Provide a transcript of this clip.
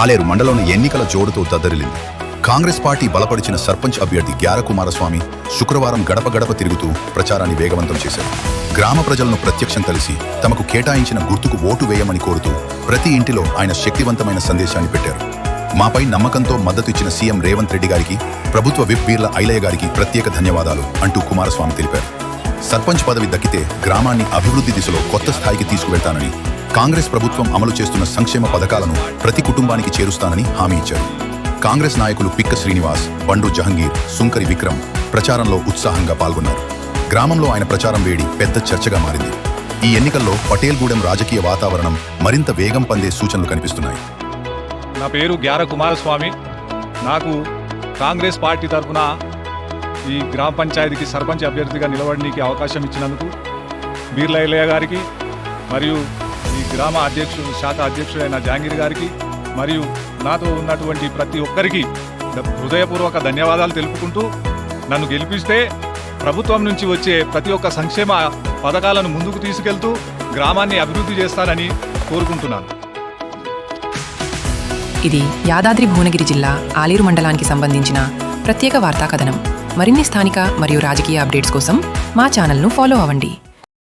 ఆలేరు మండలంలో ఎన్నికల జోడుతో దద్దరిల్లింది. కాంగ్రెస్ పార్టీ బలపరిచిన సర్పంచ్ అభ్యర్థి గ్యార కుమారస్వామి శుక్రవారం గడప గడప తిరుగుతూ ప్రచారాన్ని వేగవంతం చేశారు. గ్రామ ప్రజలను ప్రత్యక్షం కలిసి తమకు కేటాయించిన గుర్తుకు ఓటు వేయమని కోరుతూ ప్రతి ఇంటిలో ఆయన శక్తివంతమైన సందేశాన్ని పెట్టారు. మాపై నమ్మకంతో మద్దతు ఇచ్చిన సీఎం రేవంత్ రెడ్డి గారికి ప్రభుత్వ విప్ బీర్ల ఐలయ్య గారికి ప్రత్యేక ధన్యవాదాలు అంటూ కుమారస్వామి తెలిపారు. సర్పంచ్ పదవి దక్కితే గ్రామాన్ని అభివృద్ధి దిశలో కొత్త స్థాయికి తీసుకువెళ్తానని కాంగ్రెస్ ప్రభుత్వం అమలు చేస్తున్న సంక్షేమ పథకాలను ప్రతి కుటుంబానికి చేరుస్తానని హామీ ఇచ్చారు. కాంగ్రెస్ నాయకులు పిక్క శ్రీనివాస్ బండు జహంగీర్ సుంకరి విక్రమ్ ప్రచారంలో ఉత్సాహంగా పాల్గొన్నారు. గ్రామంలో ఆయన ప్రచారం వేడి పెద్ద చర్చగా మారింది. ఈ ఎన్నికల్లో పటేల్గూడెం రాజకీయ వాతావరణం మరింత వేగం పందే సూచనలు కనిపిస్తున్నాయి. నా పేరు గ్యార కుమారస్వామి. నాకు కాంగ్రెస్ పార్టీ తరఫున ఈ గ్రామ పంచాయతీకి సర్పంచ్ అభ్యర్థిగా నిలబడడానికి అవకాశం ఇచ్చినందుకు బీర్లయ్య గారికి మరియు ఈ గ్రామ అధ్యక్షుడు శాఖ అధ్యక్షుడైన జాంగీర్ గారికి మరియు నాతో ఉన్నటువంటి ప్రతి ఒక్కరికి హృదయపూర్వక ధన్యవాదాలు తెలుపుకుంటూ నన్ను గెలిపిస్తే ప్రభుత్వం నుంచి వచ్చే ప్రతి ఒక్క సంక్షేమ పథకాలను ముందుకు తీసుకెళ్తూ గ్రామాన్ని అభివృద్ధి చేస్తానని కోరుకుంటున్నాను. ఇది యాదాద్రి భువనగిరి జిల్లా ఆలేరు మండలానికి సంబంధించిన ప్రత్యేక వార్తా కథనం మరిన్ని స్థానిక మరియు రాజకీయ అప్డేట్స్ కోసం మా ఛానల్ను ఫాలో అవ్వండి.